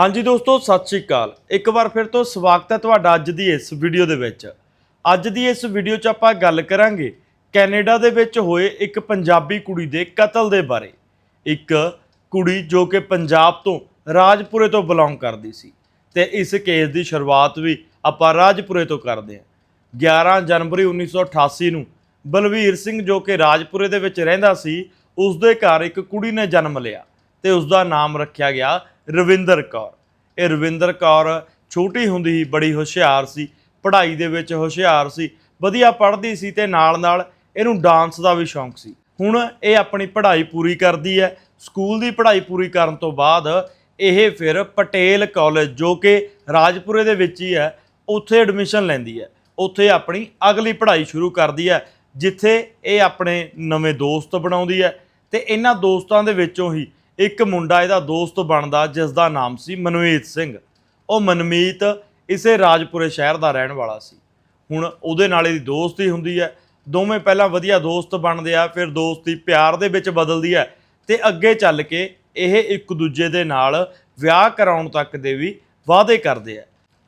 ਹਾਂਜੀ ਦੋਸਤੋ, ਸਤਿ ਸ਼੍ਰੀ ਅਕਾਲ। ਇੱਕ ਵਾਰ ਫਿਰ ਤੋਂ ਸਵਾਗਤ ਹੈ ਤੁਹਾਡਾ ਅੱਜ ਦੀ ਇਸ ਵੀਡੀਓ ਦੇ ਵਿੱਚ। ਅੱਜ ਦੀ ਇਸ ਵੀਡੀਓ 'ਚ ਆਪਾਂ ਗੱਲ ਕਰਾਂਗੇ ਕੈਨੇਡਾ ਦੇ ਵਿੱਚ ਹੋਏ ਇੱਕ ਪੰਜਾਬੀ ਕੁੜੀ ਦੇ ਕਤਲ ਦੇ ਬਾਰੇ। ਇੱਕ ਕੁੜੀ ਜੋ ਕਿ ਪੰਜਾਬ ਤੋਂ ਰਾਜਪੁਰੇ ਤੋਂ ਬਿਲੋਂਗ ਕਰਦੀ ਸੀ ਤੇ ਇਸ ਕੇਸ ਦੀ ਸ਼ੁਰੂਆਤ ਵੀ ਆਪਾਂ ਰਾਜਪੁਰੇ ਤੋਂ ਕਰਦੇ ਹਾਂ। 11 ਜਨਵਰੀ 1988 ਨੂੰ ਬਲਵੀਰ ਸਿੰਘ ਜੋ ਕਿ ਰਾਜਪੁਰੇ ਦੇ ਵਿੱਚ ਰਹਿੰਦਾ ਸੀ ਉਸ ਦੇ ਘਰ ਇੱਕ ਕੁੜੀ ਨੇ ਜਨਮ ਲਿਆ ਤੇ ਉਸ ਦਾ ਨਾਮ ਰੱਖਿਆ ਗਿਆ ਰਵਿੰਦਰ ਕੌਰ। ਇਹ ਰਵਿੰਦਰ ਕੌਰ ਛੋਟੀ ਹੁੰਦੀ ਹੀ ਬੜੀ ਹੁਸ਼ਿਆਰ ਸੀ, ਪੜ੍ਹਾਈ ਦੇ ਵਿੱਚ ਹੁਸ਼ਿਆਰ ਸੀ, ਵਧੀਆ ਪੜ੍ਹਦੀ ਸੀ ਤੇ ਨਾਲ-ਨਾਲ ਇਹਨੂੰ ਡਾਂਸ ਦਾ ਵੀ ਸ਼ੌਂਕ ਸੀ। ਹੁਣ ਇਹ ਆਪਣੀ ਪੜ੍ਹਾਈ ਪੂਰੀ ਕਰਦੀ ਹੈ। ਸਕੂਲ ਦੀ ਪੜ੍ਹਾਈ ਪੂਰੀ ਕਰਨ ਤੋਂ ਬਾਅਦ ਇਹ ਫਿਰ ਪਟੇਲ ਕਾਲਜ ਜੋ ਕਿ ਰਾਜਪੁਰੇ ਦੇ ਵਿੱਚ ਹੀ ਹੈ, ਉੱਥੇ ਐਡਮਿਸ਼ਨ ਲੈਂਦੀ ਹੈ। ਉੱਥੇ ਆਪਣੀ ਅਗਲੀ ਪੜ੍ਹਾਈ ਸ਼ੁਰੂ ਕਰਦੀ ਹੈ, ਜਿੱਥੇ ਇਹ ਆਪਣੇ ਨਵੇਂ ਦੋਸਤ ਬਣਾਉਂਦੀ ਹੈ ਤੇ ਇਹਨਾਂ ਦੋਸਤਾਂ ਦੇ ਵਿੱਚੋਂ ਹੀ ਇੱਕ ਮੁੰਡਾ ਇਹਦਾ ਦੋਸਤ ਬਣਦਾ ਜਿਸ ਦਾ ਨਾਮ ਸੀ ਮਨਮੀਤ ਸਿੰਘ। ਉਹ ਮਨਮੀਤ ਇਸੇ ਰਾਜਪੁਰੇ ਸ਼ਹਿਰ ਦਾ ਰਹਿਣ ਵਾਲਾ ਸੀ। ਹੁਣ ਉਹਦੇ ਨਾਲ ਇਹਦੀ ਦੋਸਤੀ ਹੁੰਦੀ ਹੈ। ਦੋਵੇਂ ਪਹਿਲਾਂ ਵਧੀਆ ਦੋਸਤ ਬਣਦੇ ਆ, ਫਿਰ ਦੋਸਤੀ ਪਿਆਰ ਦੇ ਵਿੱਚ ਬਦਲਦੀ ਹੈ ਤੇ ਅੱਗੇ ਚੱਲ ਕੇ ਇਹ ਇੱਕ ਦੂਜੇ ਦੇ ਨਾਲ ਵਿਆਹ ਕਰਾਉਣ ਤੱਕ ਦੇ ਵੀ ਵਾਅਦੇ ਕਰਦੇ ਆ।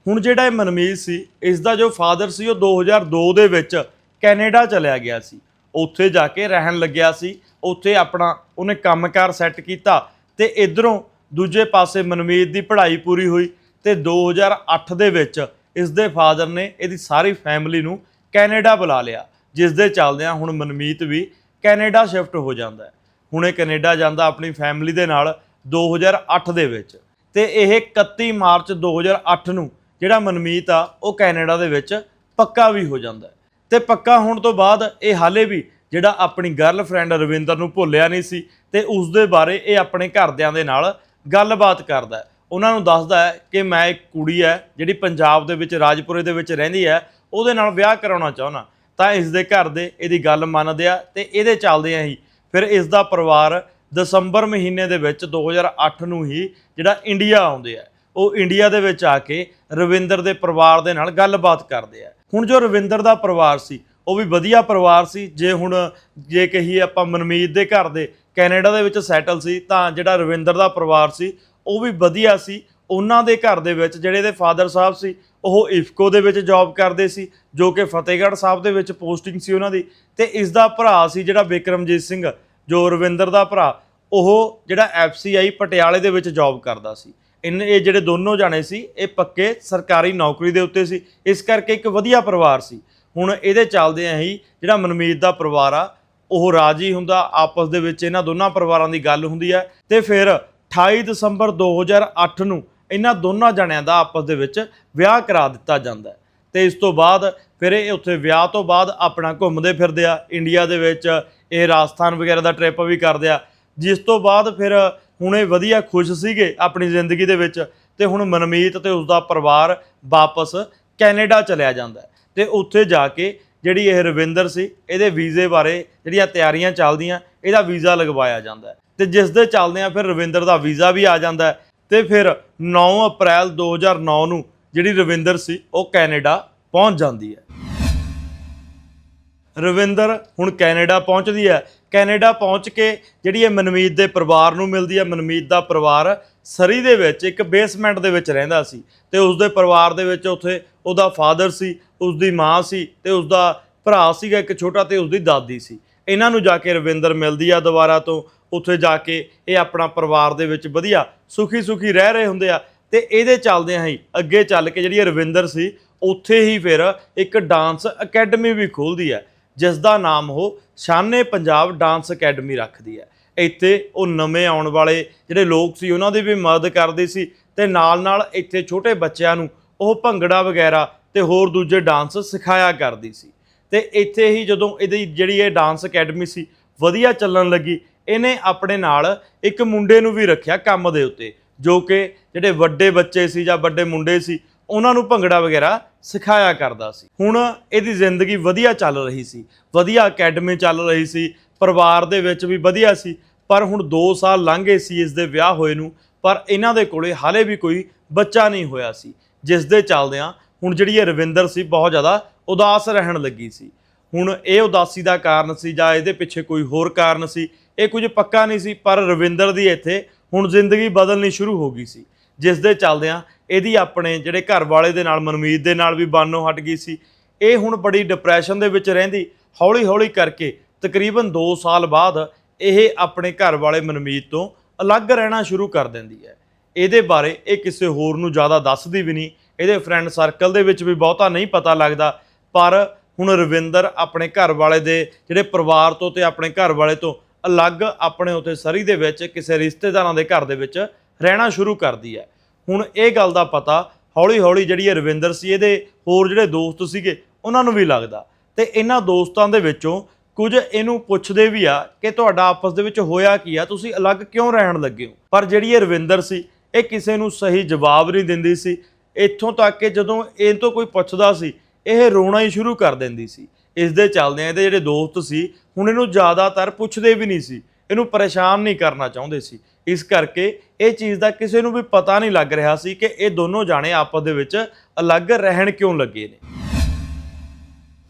ਹੁਣ ਜਿਹੜਾ ਇਹ ਮਨਮੀਤ ਸੀ ਇਸ ਦਾ ਜੋ ਫਾਦਰ ਸੀ ਉਹ 2002 ਦੇ ਵਿੱਚ ਕੈਨੇਡਾ ਚਲਿਆ ਗਿਆ ਸੀ। ਉੱਥੇ ਜਾ ਕੇ ਰਹਿਣ ਲੱਗਿਆ ਸੀ। ਉੱਥੇ ਆਪਣਾ ਉਹਨੇ ਕੰਮਕਾਰ ਸੈੱਟ ਕੀਤਾ ਤੇ ਇਧਰੋਂ ਦੂਜੇ ਪਾਸੇ ਮਨਮੀਤ ਦੀ ਪੜ੍ਹਾਈ ਪੂਰੀ ਹੋਈ ਤੇ 2008 ਦੇ ਵਿੱਚ ਇਸ ਦੇ ਫਾਦਰ ਨੇ ਇਹਦੀ ਸਾਰੀ ਫੈਮਿਲੀ ਨੂੰ ਕੈਨੇਡਾ ਬੁਲਾ ਲਿਆ, ਜਿਸ ਦੇ ਚੱਲਦਿਆਂ ਹੁਣ ਮਨਮੀਤ ਵੀ ਕੈਨੇਡਾ ਸ਼ਿਫਟ ਹੋ ਜਾਂਦਾ ਹੈ। ਹੁਣ ਇਹ ਕੈਨੇਡਾ ਜਾਂਦਾ ਆਪਣੀ ਫੈਮਿਲੀ ਦੇ ਨਾਲ 2008 ਦੇ ਵਿੱਚ ਤੇ ਇਹ 31 ਮਾਰਚ 2008 ਨੂੰ ਜਿਹੜਾ ਮਨਮੀਤ ਆ, ਉਹ ਕੈਨੇਡਾ ਦੇ ਵਿੱਚ ਪੱਕਾ ਵੀ ਹੋ ਜਾਂਦਾ ਹੈ। ਤੇ ਪੱਕਾ ਹੋਣ ਤੋਂ ਬਾਅਦ ਇਹ ਹਾਲੇ ਵੀ ਜਿਹੜਾ ਆਪਣੀ ਗਰਲਫ੍ਰੈਂਡ ਰਵਿੰਦਰ ਨੂੰ ਭੁੱਲਿਆ ਨਹੀਂ ਸੀ ਤੇ ਉਸ ਦੇ ਬਾਰੇ ਇਹ ਆਪਣੇ ਘਰਦਿਆਂ ਦੇ ਨਾਲ ਗੱਲਬਾਤ ਕਰਦਾ ਉਹਨਾਂ ਨੂੰ ਦੱਸਦਾ ਹੈ ਕਿ ਮੈਂ ਇੱਕ ਕੁੜੀ ਹੈ ਜਿਹੜੀ ਪੰਜਾਬ ਦੇ ਵਿੱਚ, ਰਾਜਪੁਰੇ ਦੇ ਵਿੱਚ ਰਹਿੰਦੀ ਹੈ, ਉਹਦੇ ਨਾਲ ਵਿਆਹ ਕਰਾਉਣਾ ਚਾਹੁੰਦਾ ਤਾਂ ਇਸ ਦੇ ਘਰ ਦੇ ਇਹਦੀ ਗੱਲ ਮੰਨਦੇ ਆ ਤੇ ਇਹਦੇ ਚੱਲਦੇ ਹੀ। ਫਿਰ ਇਸ ਦਾ ਪਰਿਵਾਰ ਦਸੰਬਰ ਮਹੀਨੇ ਦੇ ਵਿੱਚ 2008 ਨੂੰ ਹੀ ਜਿਹੜਾ ਇੰਡੀਆ ਆਉਂਦੇ ਆ, ਉਹ ਇੰਡੀਆ ਦੇ ਵਿੱਚ ਆ ਕੇ ਰਵਿੰਦਰ ਦੇ ਪਰਿਵਾਰ ਦੇ ਨਾਲ ਗੱਲਬਾਤ ਕਰਦੇ ਆ। ਹੁਣ ਜੋ ਰਵਿੰਦਰ ਦਾ ਪਰਿਵਾਰ ਸੀ ਉਹ ਵੀ ਵਧੀਆ ਪਰਿਵਾਰ ਸੀ। ਜੇ ਹੁਣ, ਜੇ ਕਹੀਏ ਆਪਾਂ ਮਨਮੀਤ ਦੇ ਘਰ ਦੇ, ਕੈਨੇਡਾ ਦੇ ਵਿੱਚ ਸੈਟਲ ਸੀ, ਤਾਂ ਜਿਹੜਾ ਰਵਿੰਦਰ ਦਾ ਪਰਿਵਾਰ ਸੀ, ਉਹ ਵੀ ਵਧੀਆ ਸੀ। ਉਹਨਾਂ ਦੇ ਘਰ ਦੇ ਵਿੱਚ ਜਿਹੜੇ ਦੇ ਫਾਦਰ ਸਾਹਿਬ ਸੀ, ਉਹ ਇਫਕੋ ਦੇ ਵਿੱਚ ਜੌਬ ਕਰਦੇ ਸੀ, ਜੋ ਕਿ ਫਤਿਹਗੜ੍ਹ ਸਾਹਿਬ ਦੇ ਵਿੱਚ ਪੋਸਟਿੰਗ ਸੀ ਉਹਨਾਂ ਦੀ। ਤੇ ਇਸ ਦਾ ਭਰਾ ਸੀ ਜਿਹੜਾ ਬਿਕਰਮਜੀਤ ਸਿੰਘ, ਜੋ ਰਵਿੰਦਰ ਦਾ ਭਰਾ, ਉਹ ਜਿਹੜਾ ਐਫਸੀਆਈ ਪਟਿਆਲੇ ਦੇ ਵਿੱਚ ਜੌਬ ਕਰਦਾ ਸੀ। ਇਨ, ਇਹ ਜਿਹੜੇ ਦੋਨੋਂ ਜਾਣੇ ਸੀ, ਇਹ ਪੱਕੇ ਸਰਕਾਰੀ ਨੌਕਰੀ ਦੇ ਉੱਤੇ ਸੀ। ਇਸ ਕਰਕੇ ਇੱਕ ਵਧੀਆ ਪਰਿਵਾਰ ਸੀ। ਹੁਣ ਇਹਦੇ ਚੱਲਦੇ ਆਂ ਹੀ ਜਿਹੜਾ ਮਨਮੀਤ ਦਾ ਪਰਿਵਾਰ ਆ, ਉਹ ਰਾਜੀ ਹੁੰਦਾ, ਆਪਸ ਦੇ ਵਿੱਚ ਇਹਨਾਂ ਦੋਨਾਂ ਪਰਿਵਾਰਾਂ ਦੀ ਗੱਲ ਹੁੰਦੀ ਹੈ ਤੇ ਫਿਰ 28 ਦਸੰਬਰ 2008 ਨੂੰ ਇਹਨਾਂ ਦੋਨਾਂ ਜਣਿਆਂ ਦਾ ਆਪਸ ਦੇ ਵਿੱਚ ਵਿਆਹ ਕਰਾ ਦਿੱਤਾ ਜਾਂਦਾ ਹੈ। ਤੇ ਇਸ ਤੋਂ ਬਾਅਦ ਫਿਰ ਇਹ ਉੱਥੇ ਵਿਆਹ ਤੋਂ ਬਾਅਦ ਆਪਣਾ ਘੁੰਮਦੇ ਫਿਰਦੇ ਆ, ਇੰਡੀਆ ਦੇ ਵਿੱਚ ਇਹ ਰਾਜਸਥਾਨ ਵਗੈਰਾ ਦਾ ਟ੍ਰਿਪ ਵੀ ਕਰਦੇ ਆ। ਜਿਸ ਤੋਂ ਬਾਅਦ ਫਿਰ ਹੁਣ ਇਹ ਵਧੀਆ ਖੁਸ਼ ਸੀਗੇ ਆਪਣੀ ਜ਼ਿੰਦਗੀ ਦੇ ਵਿੱਚ, ਤੇ ਹੁਣ ਮਨਮੀਤ ਤੇ ਉਸ ਦਾ ਪਰਿਵਾਰ ਵਾਪਸ ਕੈਨੇਡਾ ਚਲਿਆ ਜਾਂਦਾ ਤੇ ਉੱਥੇ ਜਾ ਕੇ ਜਿਹੜੀ ਇਹ ਰਵਿੰਦਰ ਸੀ, ਇਹਦੇ ਵੀਜ਼ੇ ਬਾਰੇ ਜਿਹੜੀਆਂ ਤਿਆਰੀਆਂ ਚੱਲਦੀਆਂ, ਇਹਦਾ ਵੀਜ਼ਾ ਲਗਵਾਇਆ ਜਾਂਦਾ ਹੈ। ਤੇ ਜਿਸ ਦੇ ਚੱਲਦੇ ਆ ਫਿਰ ਰਵਿੰਦਰ ਦਾ ਵੀਜ਼ਾ ਵੀ ਆ ਜਾਂਦਾ ਹੈ। ਤੇ ਫਿਰ 9 ਅਪ੍ਰੈਲ 2009 ਨੂੰ ਜਿਹੜੀ ਰਵਿੰਦਰ ਸੀ, ਉਹ ਕੈਨੇਡਾ ਪਹੁੰਚ ਜਾਂਦੀ ਹੈ। ਰਵਿੰਦਰ ਹੁਣ ਕੈਨੇਡਾ ਪਹੁੰਚਦੀ ਹੈ। ਕੈਨੇਡਾ ਪਹੁੰਚ ਕੇ ਜਿਹੜੀ ਇਹ ਮਨਮੀਤ ਦੇ ਪਰਿਵਾਰ ਨੂੰ ਮਿਲਦੀ ਹੈ। ਮਨਮੀਤ ਦਾ ਪਰਿਵਾਰ ਸਰੀ ਦੇ ਵਿੱਚ, ਇੱਕ ਬੇਸਮੈਂਟ ਦੇ ਵਿੱਚ ਰਹਿੰਦਾ ਸੀ ਤੇ ਉਸਦੇ ਪਰਿਵਾਰ ਦੇ ਵਿੱਚ ਉੱਥੇ ਉਹਦਾ ਫਾਦਰ ਸੀ, ਉਸਦੀ ਮਾਂ ਸੀ ਤੇ ਉਸਦਾ ਭਰਾ ਸੀਗਾ, ਇੱਕ ਛੋਟਾ ਤੇ ਉਸਦੀ ਦਾਦੀ ਸੀ। ਇਹਨਾਂ ਨੂੰ ਜਾ ਕੇ ਰਵਿੰਦਰ ਮਿਲਦੀ ਆ ਦੁਬਾਰਾ ਤੋਂ। ਉੱਥੇ ਜਾ ਕੇ ਇਹ ਆਪਣਾ ਪਰਿਵਾਰ ਦੇ ਵਿੱਚ ਵਧੀਆ ਸੁਖੀ ਸੁਖੀ ਰਹਿ ਰਹੇ ਹੁੰਦੇ ਆ ਤੇ ਇਹਦੇ ਚੱਲਦਿਆਂ ਹੀ ਅੱਗੇ ਚੱਲ ਕੇ ਜਿਹੜੀ ਰਵਿੰਦਰ ਸੀ, ਉੱਥੇ ਹੀ ਫਿਰ ਇੱਕ ਡਾਂਸ ਅਕੈਡਮੀ ਵੀ ਖੋਲਦੀ ਹੈ ਜਿਸ ਦਾ ਨਾਮ ਉਹ ਸ਼ਾਨੇ ਪੰਜਾਬ ਡਾਂਸ ਅਕੈਡਮੀ ਰੱਖਦੀ ਹੈ। ਇੱਥੇ ਉਹ ਨਵੇਂ ਆਉਣ ਵਾਲੇ ਜਿਹੜੇ ਲੋਕ ਸੀ, ਉਹਨਾਂ ਦੀ ਵੀ ਮਦਦ ਕਰਦੀ ਸੀ ਤੇ ਨਾਲ-ਨਾਲ ਇੱਥੇ ਛੋਟੇ ਬੱਚਿਆਂ ਨੂੰ ਉਹ ਭੰਗੜਾ ਵਗੈਰਾ ਤੇ ਹੋਰ ਦੂਜੇ ਡਾਂਸ ਸਿਖਾਇਆ ਕਰਦੀ ਸੀ। ਤੇ ਇੱਥੇ ਹੀ ਜਦੋਂ ਇਹਦੀ ਜਿਹੜੀ ਇਹ ਡਾਂਸ ਅਕੈਡਮੀ ਸੀ, ਵਧੀਆ ਚੱਲਣ ਲੱਗੀ, ਇਹਨੇ ਆਪਣੇ ਨਾਲ ਇੱਕ ਮੁੰਡੇ ਨੂੰ ਵੀ ਰੱਖਿਆ ਕੰਮ ਦੇ ਉੱਤੇ, ਜੋ ਕਿ ਜਿਹੜੇ ਵੱਡੇ ਬੱਚੇ ਸੀ ਜਾਂ ਵੱਡੇ ਮੁੰਡੇ ਸੀ ਉਹਨਾਂ ਨੂੰ ਭੰਗੜਾ ਵਗੈਰਾ ਸਿਖਾਇਆ ਕਰਦਾ ਸੀ। ਹੁਣ ਇਹਦੀ ਜ਼ਿੰਦਗੀ ਵਧੀਆ ਚੱਲ ਰਹੀ ਸੀ। ਵਧੀਆ ਅਕੈਡਮੀ ਚੱਲ ਰਹੀ ਸੀ। ਪਰਿਵਾਰ ਦੇ ਵਿੱਚ ਵੀ ਵਧੀਆ ਸੀ। ਪਰ ਹੁਣ 2 ਸਾਲ ਲੰਘ ਗਏ ਸੀ ਇਸ ਦੇ ਵਿਆਹ ਹੋਏ ਨੂੰ। ਪਰ ਇਹਨਾਂ ਦੇ ਕੋਲੇ ਹਾਲੇ ਵੀ ਕੋਈ ਬੱਚਾ ਨਹੀਂ ਹੋਇਆ ਸੀ। ਜਿਸ ਦੇ ਚੱਲਦਿਆਂ ਹੁਣ ਜਿਹੜੀ ਇਹ ਰਵਿੰਦਰ ਸੀ ਬਹੁਤ ਜ਼ਿਆਦਾ ਉਦਾਸ ਰਹਿਣ ਲੱਗੀ ਸੀ। ਹੁਣ ਇਹ ਉਦਾਸੀ ਦਾ ਕਾਰਨ ਸੀ ਜਾਂ ਇਹਦੇ ਪਿੱਛੇ ਕੋਈ ਹੋਰ ਕਾਰਨ ਸੀ, ਇਹ ਕੁਝ ਪੱਕਾ ਨਹੀਂ ਸੀ। ਪਰ ਰਵਿੰਦਰ ਦੀ ਇੱਥੇ ਹੁਣ ਜ਼ਿੰਦਗੀ ਬਦਲਣੀ ਸ਼ੁਰੂ ਹੋ ਗਈ ਸੀ। ਜਿਸ ਦੇ ਚੱਲਦਿਆਂ ਇਹਦੀ ਆਪਣੇ ਜਿਹੜੇ ਘਰ ਵਾਲੇ ਦੇ ਨਾਲ, ਮਨਮੀਤ ਦੇ ਨਾਲ ਵੀ ਬਾਨੋਂ ਹਟ ਗਈ ਸੀ। ਇਹ ਹੁਣ ਬੜੀ ਡਿਪਰੈਸ਼ਨ ਦੇ ਵਿੱਚ ਰਹਿੰਦੀ। ਹੌਲੀ ਹੌਲੀ ਕਰਕੇ ਤਕਰੀਬਨ 2 ਸਾਲ ਬਾਅਦ ਇਹ ਆਪਣੇ ਘਰ ਵਾਲੇ ਮਨਮੀਤ ਤੋਂ ਅਲੱਗ ਰਹਿਣਾ ਸ਼ੁਰੂ ਕਰ ਦਿੰਦੀ ਹੈ। ਇਹਦੇ ਬਾਰੇ ਇਹ ਕਿਸੇ ਹੋਰ ਨੂੰ ਜ਼ਿਆਦਾ ਦੱਸਦੀ ਵੀ ਨਹੀਂ। ਇਹਦੇ ਫਰੈਂਡ ਸਰਕਲ ਦੇ ਵਿੱਚ ਵੀ ਬਹੁਤਾ ਨਹੀਂ ਪਤਾ ਲੱਗਦਾ। ਪਰ ਹੁਣ ਰਵਿੰਦਰ ਆਪਣੇ ਘਰ ਵਾਲੇ ਦੇ ਜਿਹੜੇ ਪਰਿਵਾਰ ਤੋਂ ਤੇ ਆਪਣੇ ਘਰ ਵਾਲੇ ਤੋਂ ਅਲੱਗ ਆਪਣੇ ਉਤੇ ਸਰੀ ਦੇ ਵਿੱਚ, ਕਿਸੇ ਰਿਸ਼ਤੇਦਾਰਾਂ ਦੇ ਘਰ ਦੇ ਵਿੱਚ ਰਹਿਣਾ ਸ਼ੁਰੂ ਕਰਦੀ ਹੈ। ਹੁਣ ਇਹ ਗੱਲ ਦਾ ਪਤਾ ਹੌਲੀ ਹੌਲੀ ਜਿਹੜੀ ਇਹ ਰਵਿੰਦਰ ਸੀ, ਇਹਦੇ ਹੋਰ ਜਿਹੜੇ ਦੋਸਤ ਸੀਗੇ, ਉਹਨਾਂ ਨੂੰ ਵੀ ਲੱਗਦਾ। ਤੇ ਇਹਨਾਂ ਦੋਸਤਾਂ ਦੇ ਵਿੱਚੋਂ ਕੁਝ ਇਹਨੂੰ ਪੁੱਛਦੇ ਵੀ ਆ ਕਿ ਤੁਹਾਡਾ ਆਪਸ ਦੇ ਵਿੱਚ ਹੋਇਆ ਕੀ ਆ, ਤੁਸੀਂ ਅਲੱਗ ਕਿਉਂ ਰਹਿਣ ਲੱਗੇ ਹੋ? ਪਰ ਜਿਹੜੀ ਇਹ ਰਵਿੰਦਰ ਸੀ, ਇਹ ਕਿਸੇ ਨੂੰ ਸਹੀ ਜਵਾਬ ਨਹੀਂ ਦਿੰਦੀ ਸੀ। ਇੱਥੋਂ ਤੱਕ ਕਿ ਜਦੋਂ ਇਹ ਤੋਂ ਕੋਈ ਪੁੱਛਦਾ ਸੀ, ਇਹ ਰੋਣਾ ਹੀ ਸ਼ੁਰੂ ਕਰ ਦਿੰਦੀ ਸੀ। ਇਸ ਦੇ ਚੱਲਦੇ ਇਹਦੇ ਜਿਹੜੇ ਦੋਸਤ ਸੀ, ਹੁਣ ਇਹਨੂੰ ਜ਼ਿਆਦਾਤਰ ਪੁੱਛਦੇ ਵੀ ਨਹੀਂ ਸੀ। ਇਹਨੂੰ ਪਰੇਸ਼ਾਨ ਨਹੀਂ ਕਰਨਾ ਚਾਹੁੰਦੇ ਸੀ। ਇਸ ਕਰਕੇ ਇਹ ਚੀਜ਼ ਦਾ ਕਿਸੇ ਨੂੰ ਵੀ ਪਤਾ ਨਹੀਂ ਲੱਗ ਰਿਹਾ ਸੀ ਕਿ ਇਹ ਦੋਨੋਂ ਜਾਣੇ ਆਪਸ ਦੇ ਵਿੱਚ ਅਲੱਗ ਰਹਿਣ ਕਿਉਂ ਲੱਗੇ ਨੇ।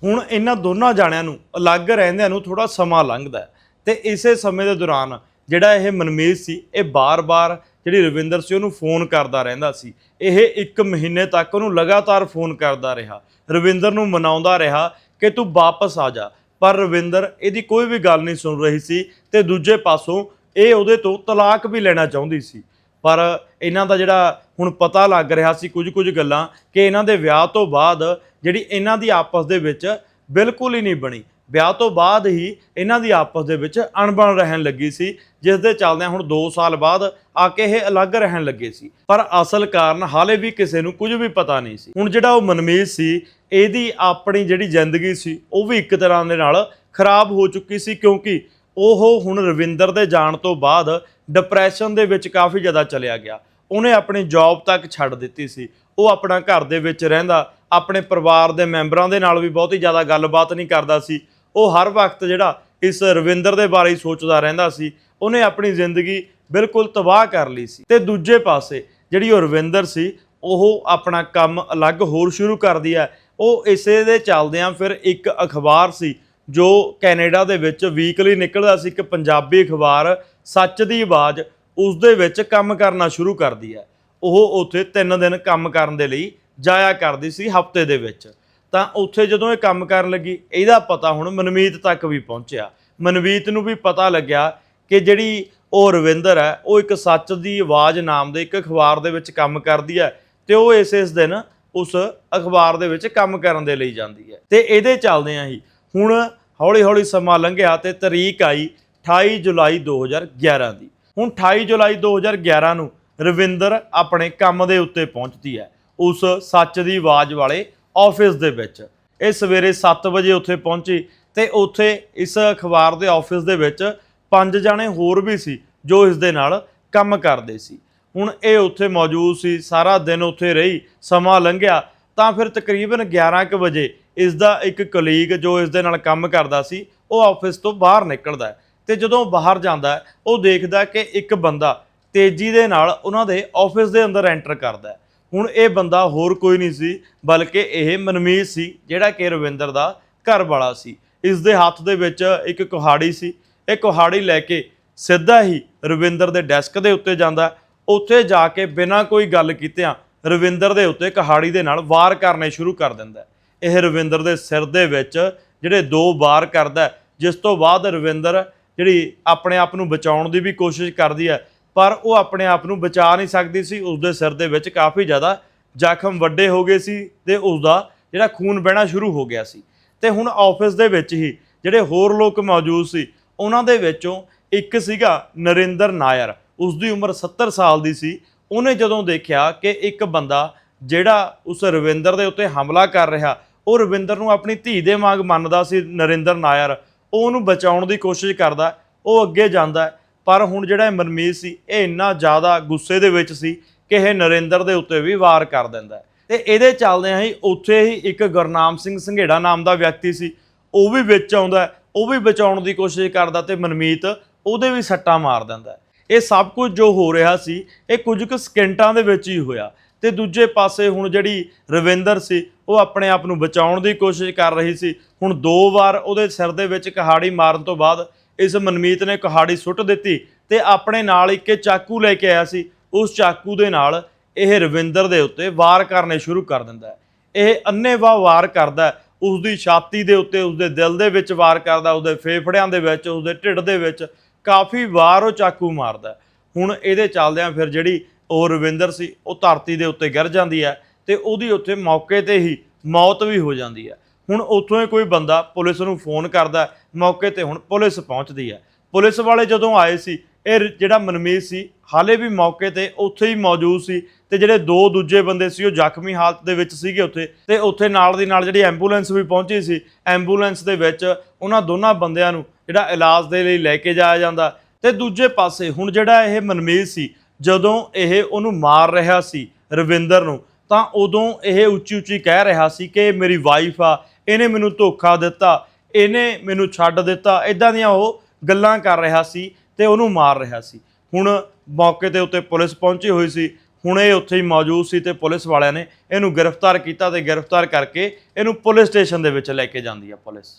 ਹੁਣ ਇਹਨਾਂ ਦੋਨਾਂ ਜਾਣਿਆਂ ਨੂੰ ਅਲੱਗ ਰਹਿੰਦਿਆਂ ਨੂੰ ਥੋੜਾ ਸਮਾਂ ਲੰਘਦਾ ਹੈ ਤੇ ਇਸੇ ਸਮੇਂ ਦੇ ਦੌਰਾਨ ਜਿਹੜਾ ਇਹ ਮਨਮੀਤ ਸੀ, ਇਹ ਬਾਰ-ਬਾਰ ਜਿਹੜੀ ਰਵਿੰਦਰ ਸੀ ਉਹਨੂੰ ਫੋਨ ਕਰਦਾ ਰਹਿੰਦਾ ਸੀ। ਇਹ 1 ਮਹੀਨੇ ਤੱਕ ਉਹਨੂੰ ਲਗਾਤਾਰ ਫੋਨ ਕਰਦਾ ਰਿਹਾ। ਰਵਿੰਦਰ ਨੂੰ ਮਨਾਉਂਦਾ ਰਿਹਾ ਕਿ ਤੂੰ ਵਾਪਸ ਆ ਜਾ। ਪਰ ਰਵਿੰਦਰ ਇਹਦੀ ਕੋਈ ਵੀ ਗੱਲ ਨਹੀਂ ਸੁਣ ਰਹੀ ਸੀ ਤੇ ਦੂਜੇ ਪਾਸੋਂ ਇਹ ਉਹਦੇ ਤੋਂ ਤਲਾਕ ਵੀ ਲੈਣਾ ਚਾਹੁੰਦੀ ਸੀ। ਪਰ ਇਹਨਾਂ ਦਾ ਜਿਹੜਾ ਹੁਣ ਪਤਾ ਲੱਗ ਰਿਹਾ ਸੀ ਕੁਝ ਕੁਝ ਗੱਲਾਂ ਕਿ ਇਹਨਾਂ ਦੇ ਵਿਆਹ ਤੋਂ ਬਾਅਦ ਜਿਹੜੀ ਇਹਨਾਂ ਦੀ ਆਪਸ ਦੇ ਵਿੱਚ ਬਿਲਕੁਲ ਹੀ ਨਹੀਂ ਬਣੀ। ਵਿਆਹ ਤੋਂ ਬਾਅਦ ਹੀ ਇਹਨਾਂ ਦੀ ਆਪਸ ਦੇ ਵਿੱਚ ਅਣਬਣ ਰਹਿਣ ਲੱਗੀ ਸੀ, ਜਿਸ ਦੇ ਚੱਲਦਿਆਂ ਹੁਣ 2 ਸਾਲ ਬਾਅਦ ਆ ਕੇ ਇਹ ਅਲੱਗ ਰਹਿਣ ਲੱਗੇ ਸੀ। ਪਰ ਅਸਲ ਕਾਰਨ ਹਾਲੇ ਵੀ ਕਿਸੇ ਨੂੰ ਕੁਝ ਵੀ ਪਤਾ ਨਹੀਂ ਸੀ। ਹੁਣ ਜਿਹੜਾ ਉਹ ਮਨਮੀਤ ਸੀ, ਇਹਦੀ ਆਪਣੀ ਜਿਹੜੀ ਜ਼ਿੰਦਗੀ ਸੀ, ਉਹ ਵੀ ਇੱਕ ਤਰ੍ਹਾਂ ਦੇ ਨਾਲ ਖਰਾਬ ਹੋ ਚੁੱਕੀ ਸੀ, ਕਿਉਂਕਿ ਉਹ ਹੁਣ ਰਵਿੰਦਰ ਦੇ ਜਾਣ ਤੋਂ ਬਾਅਦ ਡਿਪਰੈਸ਼ਨ ਦੇ ਵਿੱਚ ਕਾਫੀ ਜ਼ਿਆਦਾ ਚਲਿਆ ਗਿਆ। ਉਹਨੇ ਆਪਣੀ ਜੌਬ ਤੱਕ ਛੱਡ ਦਿੱਤੀ ਸੀ। ਉਹ ਆਪਣਾ ਘਰ ਦੇ ਵਿੱਚ ਰਹਿੰਦਾ, ਆਪਣੇ ਪਰਿਵਾਰ ਦੇ ਮੈਂਬਰਾਂ ਦੇ ਨਾਲ ਵੀ ਬਹੁਤੀ ਜ਼ਿਆਦਾ ਗੱਲਬਾਤ ਨਹੀਂ ਕਰਦਾ ਸੀ। ਉਹ ਹਰ ਵਕਤ ਜਿਹੜਾ ਇਸ ਰਵਿੰਦਰ ਦੇ ਬਾਰੇ ਹੀ ਸੋਚਦਾ ਰਹਿੰਦਾ ਸੀ। ਉਹਨੇ ਆਪਣੀ ਜ਼ਿੰਦਗੀ ਬਿਲਕੁਲ ਤਬਾਹ ਕਰ ਲਈ ਸੀ। ਤੇ ਦੂਜੇ ਪਾਸੇ ਜਿਹੜੀ ਉਹ ਰਵਿੰਦਰ ਸੀ, ਉਹ ਆਪਣਾ ਕੰਮ ਅਲੱਗ ਹੋਰ ਸ਼ੁਰੂ ਕਰਦੀ ਹੈ। ਉਹ ਇਸੇ ਦੇ ਚੱਲਦਿਆਂ ਫਿਰ ਇੱਕ ਅਖਬਾਰ ਸੀ ਜੋ ਕੈਨੇਡਾ ਦੇ ਵਿੱਚ ਵੀਕਲੀ ਨਿਕਲਦਾ ਸੀ ਇੱਕ ਪੰਜਾਬੀ ਅਖਬਾਰ, ਸੱਚ ਦੀ ਆਵਾਜ਼, ਉਸ ਦੇ ਵਿੱਚ ਕੰਮ ਕਰਨਾ ਸ਼ੁਰੂ ਕਰਦੀ ਹੈ। ਉਹ ਉੱਥੇ 3 ਦਿਨ ਕੰਮ ਕਰਨ ਦੇ ਲਈ ਜਾਇਆ ਕਰਦੀ ਸੀ ਹਫ਼ਤੇ ਦੇ ਵਿੱਚ। ਤਾਂ ਉੱਥੇ ਜਦੋਂ ਇਹ ਕੰਮ ਕਰਨ ਲੱਗੀ, ਇਹਦਾ ਪਤਾ ਹੁਣ ਮਨਮੀਤ ਤੱਕ ਵੀ ਪਹੁੰਚਿਆ। ਮਨਮੀਤ ਨੂੰ ਵੀ ਪਤਾ ਲੱਗਿਆ ਕਿ ਜਿਹੜੀ ਉਹ ਰਵਿੰਦਰ ਹੈ, ਉਹ ਇੱਕ ਸੱਚ ਦੀ ਆਵਾਜ਼ ਨਾਮ ਦੇ ਇੱਕ ਅਖਬਾਰ ਦੇ ਵਿੱਚ ਕੰਮ ਕਰਦੀ ਹੈ ਤੇ ਉਹ ਇਸ ਇਸ ਦਿਨ ਉਸ ਅਖਬਾਰ ਦੇ ਵਿੱਚ ਕੰਮ ਕਰਨ ਦੇ ਲਈ ਜਾਂਦੀ ਹੈ। ਤੇ ਇਹਦੇ ਚੱਲਦੇ ਹੀ ਹੁਣ ਹੌਲੀ ਹੌਲੀ ਸਮਾਂ ਲੰਘਿਆ ਤੇ ਤਰੀਕ ਆਈ 28 ਜੁਲਾਈ 2011 ਦੀ। ਹੁਣ 28 ਜੁਲਾਈ 2011 ਨੂੰ ਰਵਿੰਦਰ ਆਪਣੇ ਕੰਮ ਦੇ ਉੱਤੇ ਪਹੁੰਚਦੀ ਹੈ, ਉਸ ਸੱਚ ਦੀ ਆਵਾਜ਼ ਵਾਲੇ ਆਫਿਸ ਦੇ ਵਿੱਚ। ਇਹ ਸਵੇਰੇ 7 ਵਜੇ ਉੱਥੇ ਪਹੁੰਚੀ ਤੇ ਉੱਥੇ ਇਸ ਅਖਬਾਰ ਦੇ ਆਫਿਸ ਦੇ ਵਿੱਚ ਪੰਜ ਜਣੇ ਹੋਰ ਵੀ ਸੀ ਜੋ ਇਸ ਦੇ ਨਾਲ ਕੰਮ ਕਰਦੇ ਸੀ। ਹੁਣ ਇਹ ਉੱਥੇ ਮੌਜੂਦ ਸੀ, ਸਾਰਾ ਦਿਨ ਉੱਥੇ ਰਹੀ, ਸਮਾਂ ਲੰਘਿਆ, ਤਾਂ ਫਿਰ ਤਕਰੀਬਨ 11 ਕੁ ਵਜੇ ਇਸ ਦਾ ਇੱਕ ਕਲੀਗ ਜੋ ਇਸ ਦੇ ਨਾਲ ਕੰਮ ਕਰਦਾ ਸੀ ਉਹ ਆਫਿਸ ਤੋਂ ਬਾਹਰ ਨਿਕਲਦਾ ਹੈ ਤੇ ਜਦੋਂ ਬਾਹਰ ਜਾਂਦਾ ਹੈ, ਉਹ ਦੇਖਦਾ ਕਿ ਇੱਕ ਬੰਦਾ ਤੇਜ਼ੀ ਦੇ ਨਾਲ ਉਹਨਾਂ ਦੇ ਆਫਿਸ ਦੇ ਅੰਦਰ ਐਂਟਰ ਕਰਦਾ ਹੈ। ਹੁਣ ਇਹ ਬੰਦਾ ਹੋਰ ਕੋਈ ਨਹੀਂ ਸੀ ਬਲਕਿ ਇਹ ਮਨਮੀਤ ਸੀ ਜਿਹੜਾ ਕਿ ਰਵਿੰਦਰ ਦਾ ਘਰ ਵਾਲਾ ਸੀ। ਇਸ ਦੇ ਹੱਥ ਦੇ ਵਿੱਚ ਇੱਕ ਕੁਹਾੜੀ ਸੀ। ਇਹ ਕੁਹਾੜੀ ਲੈ ਕੇ ਸਿੱਧਾ ਹੀ ਰਵਿੰਦਰ ਦੇ ਡੈਸਕ ਦੇ ਉੱਤੇ ਜਾਂਦਾ ਉੱਥੇ ਜਾ ਕੇ ਬਿਨਾਂ ਕੋਈ ਗੱਲ ਕੀਤਿਆਂ ਰਵਿੰਦਰ ਦੇ ਉੱਤੇ ਕੁਹਾੜੀ ਦੇ ਨਾਲ ਵਾਰ ਕਰਨੇ ਸ਼ੁਰੂ ਕਰ ਦਿੰਦਾ ਇਹ ਰਵਿੰਦਰ ਦੇ ਸਿਰ ਦੇ ਵਿੱਚ ਜਿਹੜੇ ਦੋ ਵਾਰ ਕਰਦਾ ਜਿਸ ਤੋਂ ਬਾਅਦ ਰਵਿੰਦਰ ਜਿਹੜੀ ਆਪਣੇ ਆਪ ਨੂੰ ਬਚਾਉਣ ਦੀ ਵੀ ਕੋਸ਼ਿਸ਼ ਕਰਦੀ ਹੈ, ਪਰ ਉਹ ਆਪਣੇ ਆਪ ਨੂੰ ਬਚਾ ਨਹੀਂ ਸਕਦੀ ਸੀ ਉਸ ਦੇ ਸਿਰ ਦੇ ਵਿੱਚ ਕਾਫੀ ਜ਼ਿਆਦਾ ਜ਼ਖਮ ਵੱਡੇ ਹੋ ਗਏ ਸੀ ਤੇ ਉਸ ਦਾ ਜਿਹੜਾ ਖੂਨ ਵਹਿਣਾ ਸ਼ੁਰੂ ਹੋ ਗਿਆ ਸੀ। ਤੇ ਹੁਣ ਆਫਿਸ ਦੇ ਵਿੱਚ ਹੀ ਜਿਹੜੇ ਹੋਰ ਲੋਕ ਮੌਜੂਦ ਸੀ, ਉਹਨਾਂ ਦੇ ਵਿੱਚੋਂ ਇੱਕ ਸੀਗਾ ਨਰਿੰਦਰ ਨਾਇਰ। ਉਸ ਦੀ ਉਮਰ 70 ਸਾਲ ਦੀ ਸੀ। ਉਹਨੇ ਜਦੋਂ ਦੇਖਿਆ ਕਿ ਇੱਕ ਬੰਦਾ ਜਿਹੜਾ ਉਸ ਰਵਿੰਦਰ ਦੇ ਉੱਤੇ ਹਮਲਾ ਕਰ ਰਿਹਾ ਉਹ ਰਵਿੰਦਰ ਨੂੰ ਆਪਣੀ ਧੀ ਦੇ ਵਾਂਗ ਮੰਨਦਾ ਸੀ ਨਰਿੰਦਰ ਨਾਇਰ। ਉਹ ਉਹਨੂੰ ਬਚਾਉਣ ਦੀ ਕੋਸ਼ਿਸ਼ ਕਰਦਾ ਉਹ ਅੱਗੇ ਜਾਂਦਾ ਪਰ ਹੁਣ ਜਿਹੜਾ ਇਹ ਮਨਮੀਤ ਸੀ, ਇਹ ਇੰਨਾ ਜ਼ਿਆਦਾ ਗੁੱਸੇ ਦੇ ਵਿੱਚ ਸੀ ਕਿ ਇਹ ਨਰਿੰਦਰ ਦੇ ਉੱਤੇ ਵੀ ਵਾਰ ਕਰ ਦਿੰਦਾ ਹੈ। ਤੇ ਇਹਦੇ ਚੱਲਦਿਆਂ ਹੀ ਉੱਥੇ ਹੀ ਇੱਕ ਗੁਰਨਾਮ ਸਿੰਘ ਸੰਘੇੜਾ ਨਾਮ ਦਾ ਵਿਅਕਤੀ ਸੀ, ਉਹ ਵੀ ਵਿੱਚ ਆਉਂਦਾ ਉਹ ਵੀ ਬਚਾਉਣ ਦੀ ਕੋਸ਼ਿਸ਼ ਕਰਦਾ ਤੇ ਮਨਮੀਤ ਉਹਦੇ ਵੀ ਸੱਟਾਂ ਮਾਰ ਦਿੰਦਾ ਇਹ ਸਭ ਕੁਝ ਜੋ ਹੋ ਰਿਹਾ ਸੀ, ਇਹ ਕੁਝ ਕੁ ਸਕਿੰਟਾਂ ਦੇ ਵਿੱਚ ਹੀ ਹੋਇਆ। ਤੇ ਦੂਜੇ ਪਾਸੇ ਹੁਣ ਜਿਹੜੀ ਰਵਿੰਦਰ ਸੀ, ਉਹ ਆਪਣੇ ਆਪ ਨੂੰ ਬਚਾਉਣ ਦੀ ਕੋਸ਼ਿਸ਼ ਕਰ ਰਹੀ ਸੀ। ਹੁਣ ਦੋ ਵਾਰ ਉਹਦੇ ਸਿਰ ਦੇ ਵਿੱਚ ਕਹਾੜੀ ਮਾਰਨ ਤੋਂ ਬਾਅਦ ਇਸ ਮਨਮੀਤ ਨੇ ਕਹਾੜੀ ਸੁੱਟ ਦਿੱਤੀ ਤੇ ਆਪਣੇ ਨਾਲ ਇੱਕ ਚਾਕੂ ਲੈ ਕੇ ਆਇਆ ਸੀ। ਉਸ ਚਾਕੂ ਦੇ ਨਾਲ ਇਹ ਰਵਿੰਦਰ ਦੇ ਉੱਤੇ ਵਾਰ ਕਰਨੇ ਸ਼ੁਰੂ ਕਰ ਦਿੰਦਾ ਹੈ। ਇਹ ਅੰਨੇਵਾਹ ਵਾਰ ਕਰਦਾ ਹੈ। ਉਸ ਦੀ ਛਾਤੀ ਦੇ ਉੱਤੇ ਉਸ ਦੇ ਦਿਲ ਦੇ ਵਿੱਚ ਵਾਰ ਕਰਦਾ ਉਸ ਦੇ ਫੇਫੜਿਆਂ ਦੇ ਵਿੱਚ ਉਸ ਦੇ ਢਿੱਡ ਦੇ ਵਿੱਚ ਕਾਫੀ ਵਾਰ ਉਹ ਚਾਕੂ ਮਾਰਦਾ ਹੁਣ ਇਹਦੇ ਚੱਲਦਿਆਂ ਫਿਰ ਜਿਹੜੀ ਉਹ ਰਵਿੰਦਰ ਸੀ, ਉਹ ਧਰਤੀ ਦੇ ਉੱਤੇ ਗਿਰ ਜਾਂਦੀ ਹੈ ਤੇ ਉਹਦੀ ਉੱਥੇ ਮੌਕੇ ਤੇ ਹੀ ਮੌਤ ਵੀ ਹੋ ਜਾਂਦੀ ਹੈ। ਹੁਣ ਉੱਥੋਂ ਹੀ ਕੋਈ ਬੰਦਾ ਪੁਲਿਸ ਨੂੰ ਫੋਨ ਕਰਦਾ ਮੌਕੇ ਤੇ ਹੁਣ ਪੁਲਿਸ ਪਹੁੰਚਦੀ ਹੈ। ਪੁਲਿਸ ਵਾਲੇ ਜਦੋਂ ਆਏ ਸੀ, ਇਹ ਜਿਹੜਾ ਮਨਮੀਤ ਸੀ, ਹਾਲੇ ਵੀ ਮੌਕੇ ਤੇ ਉੱਥੇ ਹੀ ਮੌਜੂਦ ਸੀ ਤੇ ਜਿਹੜੇ ਦੋ ਦੂਜੇ ਬੰਦੇ ਸੀ, ਉਹ ਜ਼ਖਮੀ ਹਾਲਤ ਦੇ ਵਿੱਚ ਸੀਗੇ ਉੱਥੇ ਤੇ ਉੱਥੇ ਨਾਲ ਦੀ ਨਾਲ ਜਿਹੜੀ ਐਂਬੂਲੈਂਸ ਵੀ ਪਹੁੰਚੀ ਸੀ, ਐਂਬੂਲੈਂਸ ਦੇ ਵਿੱਚ ਉਹਨਾਂ ਦੋਨਾਂ ਬੰਦਿਆਂ ਨੂੰ ਜਿਹੜਾ ਇਲਾਜ ਦੇ ਲਈ ਲੈ ਕੇ ਜਾਇਆ ਜਾਂਦਾ। ਤੇ ਦੂਜੇ ਪਾਸੇ ਹੁਣ ਜਿਹੜਾ ਇਹ ਮਨਮੀਤ ਸੀ ਜਦੋਂ ਇਹ ਉਹਨੂੰ ਮਾਰ ਰਿਹਾ ਸੀ ਰਵਿੰਦਰ ਨੂੰ, ਤਾਂ ਉਦੋਂ ਇਹ ਉੱਚੀ ਉੱਚੀ ਕਹਿ ਰਿਹਾ ਸੀ ਕਿ ਮੇਰੀ ਵਾਈਫ ਆ, ਇਹਨੇ ਮੈਨੂੰ ਧੋਖਾ ਦਿੱਤਾ, ਇਹਨੇ ਮੈਨੂੰ ਛੱਡ ਦਿੱਤਾ ਇਦਾਂ ਦੀਆਂ ਉਹ ਗੱਲਾਂ ਕਰ ਰਿਹਾ ਸੀ ਤੇ ਉਹਨੂੰ ਮਾਰ ਰਿਹਾ ਸੀ। ਹੁਣ ਮੌਕੇ ਤੇ ਉੱਤੇ ਪੁਲਿਸ ਪਹੁੰਚੀ ਹੋਈ ਸੀ, ਹੁਣ ਇਹ ਉੱਥੇ ਹੀ ਮੌਜੂਦ ਸੀ ਤੇ ਪੁਲਿਸ ਵਾਲਿਆਂ ਨੇ ਇਹਨੂੰ ਗ੍ਰਿਫਤਾਰ ਕੀਤਾ ਤੇ ਗ੍ਰਿਫਤਾਰ ਕਰਕੇ ਇਹਨੂੰ ਪੁਲਿਸ ਸਟੇਸ਼ਨ ਦੇ ਵਿੱਚ ਲੈ ਕੇ ਜਾਂਦੀ ਆ ਪੁਲਿਸ।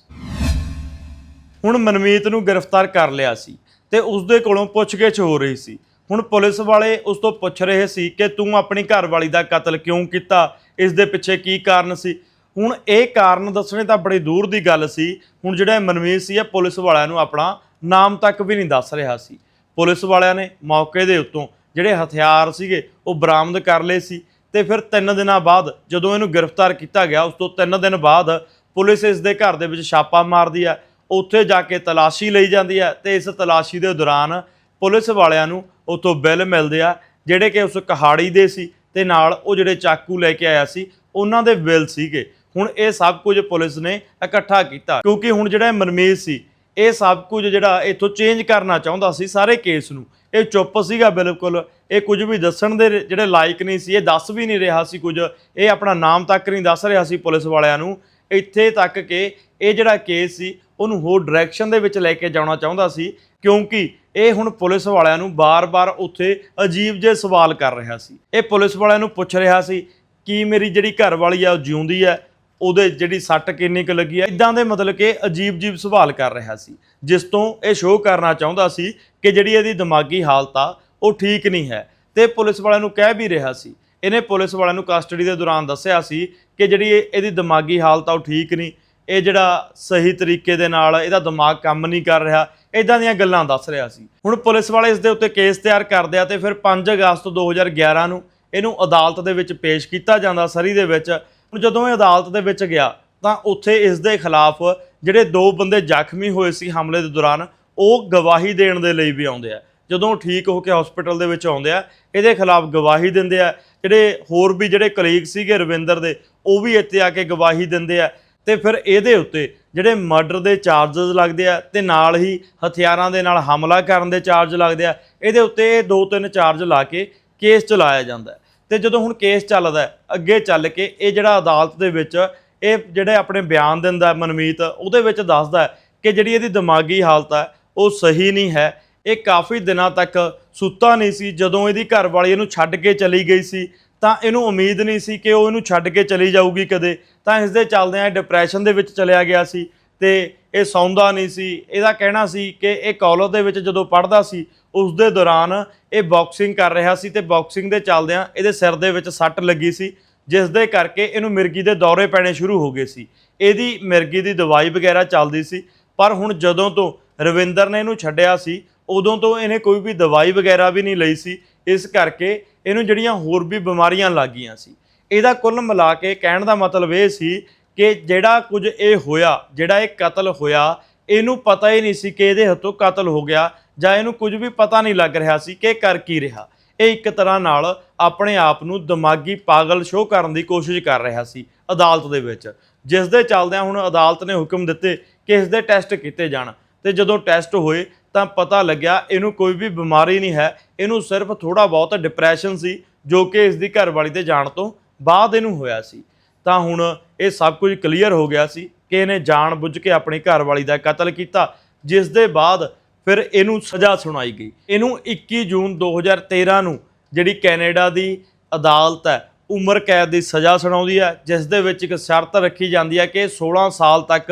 ਹੁਣ ਮਨਮੀਤ ਨੂੰ ਗ੍ਰਿਫਤਾਰ ਕਰ ਲਿਆ ਸੀ ਤੇ ਉਸ ਦੇ ਕੋਲੋਂ ਪੁੱਛਗਿੱਛ ਹੋ ਰਹੀ ਸੀ। ਹੁਣ ਪੁਲਿਸ ਵਾਲੇ ਉਸ ਤੋਂ ਪੁੱਛ ਰਹੇ ਸੀ ਕਿ ਤੂੰ ਆਪਣੀ ਘਰਵਾਲੀ ਦਾ ਕਤਲ ਕਿਉਂ ਕੀਤਾ? ਇਸ ਦੇ ਪਿੱਛੇ ਕੀ ਕਾਰਨ ਸੀ? ਹੁਣ ਇਹ ਕਾਰਨ ਦੱਸਣੇ ਤਾਂ ਬੜੀ ਦੂਰ ਦੀ ਗੱਲ ਸੀ। ਹੁਣ ਜਿਹੜਾ ਇਹ ਮਨਮੀਤ ਸੀ, ਇਹ ਪੁਲਿਸ ਵਾਲਿਆਂ ਨੂੰ ਆਪਣਾ ਨਾਮ ਤੱਕ ਵੀ ਨਹੀਂ ਦੱਸ ਰਿਹਾ ਸੀ। ਪੁਲਿਸ ਵਾਲਿਆਂ ਨੇ ਮੌਕੇ ਦੇ ਉੱਤੋਂ ਜਿਹੜੇ ਹਥਿਆਰ ਸੀਗੇ, ਉਹ ਬਰਾਮਦ ਕਰ ਲਏ ਸੀ ਤੇ ਫਿਰ 3 ਦਿਨਾਂ ਬਾਅਦ ਜਦੋਂ ਇਹਨੂੰ ਗ੍ਰਿਫਤਾਰ ਕੀਤਾ ਗਿਆ, ਉਸ ਤੋਂ 3 ਦਿਨ ਬਾਅਦ ਪੁਲਿਸ ਇਸ ਦੇ ਘਰ ਦੇ ਵਿੱਚ ਛਾਪਾ ਮਾਰਦੀ ਹੈ ਉੱਥੇ ਜਾ ਕੇ ਤਲਾਸ਼ੀ ਲਈ ਜਾਂਦੀ ਹੈ ਤੇ ਇਸ ਤਲਾਸ਼ੀ ਦੇ ਦੌਰਾਨ ਪੁਲਿਸ ਵਾਲਿਆਂ ਨੂੰ ਉੱਥੋਂ ਬਿੱਲ ਮਿਲਦੇ ਆ, ਜਿਹੜੇ ਕਿ ਉਸ ਕਹਾੜੀ ਦੇ ਸੀ ਤੇ ਨਾਲ ਉਹ ਜਿਹੜੇ ਚਾਕੂ ਲੈ ਕੇ ਆਇਆ ਸੀ, ਉਹਨਾਂ ਦੇ ਬਿੱਲ ਸੀਗੇ। ਹੁਣ ਇਹ ਸਭ ਕੁਝ ਪੁਲਿਸ ਨੇ ਇਕੱਠਾ ਕੀਤਾ, ਕਿਉਂਕਿ ਹੁਣ ਜਿਹੜਾ ਇਹ ਮਨਮੀਤ ਸੀ, ਇਹ ਸਭ ਕੁਝ ਜਿਹੜਾ ਇੱਥੋਂ ਚੇਂਜ ਕਰਨਾ ਚਾਹੁੰਦਾ ਸੀ ਸਾਰੇ ਕੇਸ ਨੂੰ। ਇਹ ਚੁੱਪ ਸੀਗਾ ਬਿਲਕੁਲ, ਇਹ ਕੁਝ ਵੀ ਦੱਸਣ ਦੇ ਜਿਹੜੇ ਲਾਇਕ ਨਹੀਂ ਸੀ, ਇਹ ਦੱਸ ਵੀ ਨਹੀਂ ਰਿਹਾ ਸੀ ਕੁਝ, ਇਹ ਆਪਣਾ ਨਾਮ ਤੱਕ ਨਹੀਂ ਦੱਸ ਰਿਹਾ ਸੀ ਪੁਲਿਸ ਵਾਲਿਆਂ ਨੂੰ। ਇੱਥੇ ਤੱਕ ਕਿ ਇਹ ਜਿਹੜਾ ਕੇਸ ਸੀ, ਉਹਨੂੰ ਹੋਰ ਡਾਇਰੈਕਸ਼ਨ ਦੇ ਵਿੱਚ ਲੈ ਕੇ ਜਾਣਾ ਚਾਹੁੰਦਾ ਸੀ। ਕਿਉਂਕਿ ਇਹ ਹੁਣ ਪੁਲਿਸ ਵਾਲਿਆਂ ਨੂੰ ਬਾਰ-ਬਾਰ ਉੱਥੇ ਅਜੀਬ ਜਿਹੇ ਸਵਾਲ ਕਰ ਰਿਹਾ ਸੀ। ਇਹ ਪੁਲਿਸ ਵਾਲਿਆਂ ਨੂੰ ਪੁੱਛ ਰਿਹਾ ਸੀ, ਕੀ ਮੇਰੀ ਜਿਹੜੀ ਘਰ ਵਾਲੀ ਆ, ਉਹ ਜਿਉਂਦੀ ਹੈ ਉਹਦੇ ਜਿਹੜੀ ਸੱਟ ਕਿੰਨੀ ਕੁ ਲੱਗੀ ਆ? ਇਦਾਂ ਦੇ ਮਤਲਬ ਕਿ ਅਜੀਬ-ਅਜੀਬ ਸਵਾਲ ਕਰ ਰਿਹਾ ਸੀ। ਜਿਸ ਤੋਂ ਇਹ ਸ਼ੋਅ ਕਰਨਾ ਚਾਹੁੰਦਾ ਸੀ ਕਿ ਜਿਹੜੀ ਇਹਦੀ ਦਿਮਾਗੀ ਹਾਲਤ ਆ, ਉਹ ਠੀਕ ਨਹੀਂ ਹੈ। ਤੇ ਪੁਲਿਸ ਵਾਲਿਆਂ ਨੂੰ ਕਹਿ ਵੀ ਰਿਹਾ ਸੀ। ਇਹਨੇ ਪੁਲਿਸ ਵਾਲਿਆਂ ਨੂੰ ਕਸਟਡੀ ਦੇ ਦੌਰਾਨ ਦੱਸਿਆ ਸੀ ਕਿ ਜਿਹੜੀ ਇਹ- ਇਹਦੀ ਦਿਮਾਗੀ ਹਾਲਤ ਆ, ਉਹ ਠੀਕ ਨਹੀਂ। ਇਹ ਜਿਹੜਾ ਸਹੀ ਤਰੀਕੇ ਦੇ ਨਾਲ ਇਹਦਾ ਦਿਮਾਗ ਕੰਮ ਨਹੀਂ ਕਰ ਰਿਹਾ। ਇਦਾਂ ਦੀਆਂ ਗੱਲਾਂ ਦੱਸ ਰਿਹਾ ਸੀ। ਹੁਣ ਪੁਲਿਸ ਵਾਲੇ ਇਸ ਦੇ ਉੱਤੇ ਕੇਸ ਤਿਆਰ ਕਰਦੇ ਆ ਤੇ ਫਿਰ 5 ਅਗਸਤ 2011 ਨੂੰ ਇਹਨੂੰ ਅਦਾਲਤ ਦੇ ਵਿੱਚ ਪੇਸ਼ ਕੀਤਾ ਜਾਂਦਾ ਸਰੀ ਦੇ ਵਿੱਚ। ਹੁਣ ਜਦੋਂ ਇਹ ਅਦਾਲਤ ਦੇ ਵਿੱਚ ਗਿਆ, ਤਾਂ ਉੱਥੇ ਇਸ ਦੇ ਖਿਲਾਫ ਜਿਹੜੇ ਦੋ ਬੰਦੇ ਜ਼ਖਮੀ ਹੋਏ ਸੀ ਹਮਲੇ ਦੇ ਦੌਰਾਨ, ਉਹ ਗਵਾਹੀ ਦੇਣ ਦੇ ਲਈ ਵੀ ਆਉਂਦੇ ਆ। ਜਦੋਂ ਉਹ ਠੀਕ ਹੋ ਕੇ ਹਸਪੀਟਲ ਦੇ ਵਿੱਚ ਆਉਂਦੇ ਆ, ਇਹਦੇ ਖਿਲਾਫ ਗਵਾਹੀ ਦਿੰਦੇ ਆ। ਜਿਹੜੇ ਹੋਰ ਵੀ ਜਿਹੜੇ ਕਲੀਗ ਸੀਗੇ ਰਵਿੰਦਰ ਦੇ, ਉਹ ਵੀ ਇੱਥੇ ਆ ਕੇ ਗਵਾਹੀ ਦਿੰਦੇ ਆ। ਤੇ ਫਿਰ ਇਹਦੇ ਉੱਤੇ ਜਿਹੜੇ ਮਰਡਰ ਦੇ ਚਾਰजेस ਲੱਗਦੇ ਆ ਤੇ ਨਾਲ ਹੀ ਹਥਿਆਰਾਂ ਦੇ ਨਾਲ ਹਮਲਾ ਕਰਨ ਦੇ ਚਾਰਜ ਲੱਗਦੇ ਆ, ਇਹਦੇ ਉੱਤੇ ਇਹ ਦੋ ਤਿੰਨ ਚਾਰਜ ਲਾ ਕੇ ਕੇਸ ਚਲਾਇਆ ਜਾਂਦਾ ਹੈ। ਤੇ ਜਦੋਂ ਹੁਣ ਕੇਸ ਚੱਲਦਾ ਅੱਗੇ ਚੱਲ ਕੇ ਇਹ ਜਿਹੜਾ ਅਦਾਲਤ ਦੇ ਵਿੱਚ ਇਹ ਜਿਹੜੇ ਆਪਣੇ ਬਿਆਨ ਦਿੰਦਾ ਮਨਮੀਤ, ਉਹਦੇ ਵਿੱਚ ਦੱਸਦਾ ਕਿ ਜਿਹੜੀ ਇਹਦੀ ਦਿਮਾਗੀ ਹਾਲਤ ਹੈ, ਉਹ ਸਹੀ ਨਹੀਂ ਹੈ ਇਹ ਕਾਫੀ ਦਿਨਾਂ ਤੱਕ ਸੁੱਤਾ ਨਹੀਂ ਸੀ, ਜਦੋਂ ਇਹਦੀ ਘਰ ਵਾਲੀ ਇਹਨੂੰ ਛੱਡ ਕੇ ਚਲੀ ਗਈ ਸੀ ਤਾਂ ਇਹਨੂੰ ਉਮੀਦ ਨਹੀਂ ਸੀ ਕਿ ਉਹ ਇਹਨੂੰ ਛੱਡ ਕੇ ਚਲੀ ਜਾਊਗੀ ਕਦੇ। ਤਾਂ ਇਸ ਦੇ ਚੱਲਦਿਆਂ ਡਿਪਰੈਸ਼ਨ ਦੇ ਵਿੱਚ ਚਲਿਆ ਗਿਆ ਸੀ ਤੇ ਇਹ ਸੌਂਦਾ ਨਹੀਂ ਸੀ। ਇਹਦਾ ਕਹਿਣਾ ਸੀ ਕਿ ਇਹ ਕਾਲਜ ਦੇ ਵਿੱਚ ਜਦੋਂ ਪੜ੍ਹਦਾ ਸੀ ਉਸ ਦੇ ਦੌਰਾਨ ਇਹ ਬਾਕਸਿੰਗ ਕਰ ਰਿਹਾ ਸੀ ਤੇ ਬਾਕਸਿੰਗ ਦੇ ਚੱਲਦਿਆਂ ਇਹਦੇ ਸਿਰ ਦੇ ਵਿੱਚ ਸੱਟ ਲੱਗੀ ਸੀ ਜਿਸ ਦੇ ਕਰਕੇ ਇਹਨੂੰ ਮਿਰਗੀ ਦੇ ਦੌਰੇ ਪੈਣੇ ਸ਼ੁਰੂ ਹੋ ਗਏ ਸੀ। ਇਹਦੀ ਮਿਰਗੀ ਦੀ ਦਵਾਈ ਵਗੈਰਾ ਚੱਲਦੀ ਸੀ, ਪਰ ਹੁਣ ਜਦੋਂ ਤੋਂ ਰਵਿੰਦਰ ਨੇ ਇਹਨੂੰ ਛੱਡਿਆ ਸੀ, ਉਦੋਂ ਤੋਂ ਇਹਨੇ ਕੋਈ ਵੀ ਦਵਾਈ ਵਗੈਰਾ ਵੀ ਨਹੀਂ ਲਈ ਸੀ। ਇਸ ਕਰਕੇ ਇਹਨੂੰ ਜਿਹੜੀਆਂ ਹੋਰ ਵੀ ਬਿਮਾਰੀਆਂ ਲੱਗ ਗਈਆਂ ਸੀ। ਇਹਦਾ ਕੁੱਲ ਮਿਲਾ ਕੇ ਕਹਿਣ ਦਾ ਮਤਲਬ ਇਹ ਸੀ ਕਿ ਜਿਹੜਾ ਕੁਝ ਇਹ ਹੋਇਆ, ਜਿਹੜਾ ਇਹ ਕਤਲ ਹੋਇਆ, ਇਹਨੂੰ ਪਤਾ ਹੀ ਨਹੀਂ ਸੀ ਕਿ ਇਹਦੇ ਹੱਥੋਂ ਕਤਲ ਹੋ ਗਿਆ ਜਾਂ ਇਹਨੂੰ ਕੁਝ ਵੀ ਪਤਾ ਨਹੀਂ ਲੱਗ ਰਿਹਾ ਸੀ ਕਿ ਕਰ ਕੀ ਰਿਹਾ। ਇਹ ਇੱਕ ਤਰ੍ਹਾਂ ਨਾਲ ਆਪਣੇ ਆਪ ਨੂੰ ਦਿਮਾਗੀ ਪਾਗਲ ਸ਼ੋਅ ਕਰਨ ਦੀ ਕੋਸ਼ਿਸ਼ ਕਰ ਰਿਹਾ ਸੀ ਅਦਾਲਤ ਦੇ ਵਿੱਚ ਜਿਸ ਦੇ ਚੱਲਦਿਆਂ ਹੁਣ ਅਦਾਲਤ ਨੇ ਹੁਕਮ ਦਿੱਤੇ ਕਿ ਇਸ ਦੇ ਟੈਸਟ ਕੀਤੇ ਜਾਣ। ਤੇ ਜਦੋਂ ਟੈਸਟ ਹੋਏ ਤਾਂ ਪਤਾ ਲੱਗਿਆ ਇਹਨੂੰ ਕੋਈ ਵੀ ਬਿਮਾਰੀ ਨਹੀਂ ਹੈ। ਇਹਨੂੰ ਸਿਰਫ ਥੋੜਾ ਬਹੁਤ ਡਿਪਰੈਸ਼ਨ ਸੀ, ਜੋ ਕਿ ਇਸ ਦੀ ਘਰਵਾਲੀ ਦੇ ਜਾਣ ਤੋਂ ਬਾਅਦ ਇਹਨੂੰ ਹੋਇਆ ਸੀ। ਤਾਂ ਹੁਣ ਇਹ ਸਭ ਕੁਝ ਕਲੀਅਰ ਹੋ ਗਿਆ ਸੀ ਕਿ ਇਹਨੇ ਜਾਣ ਬੁੱਝ ਕੇ ਆਪਣੀ ਘਰਵਾਲੀ ਦਾ ਕਤਲ ਕੀਤਾ, ਜਿਸ ਦੇ ਬਾਅਦ ਫਿਰ ਇਹਨੂੰ ਸਜ਼ਾ ਸੁਣਾਈ ਗਈ। ਇਹਨੂੰ 21 ਜੂਨ 2013 ਨੂੰ ਜਿਹੜੀ ਕੈਨੇਡਾ ਦੀ ਅਦਾਲਤ ਹੈ, ਉਮਰ ਕੈਦ ਦੀ ਸਜ਼ਾ ਸੁਣਾਉਂਦੀ ਹੈ, ਜਿਸ ਦੇ ਵਿੱਚ ਇੱਕ ਸ਼ਰਤ ਰੱਖੀ ਜਾਂਦੀ ਹੈ ਕਿ 16 ਸਾਲ ਤੱਕ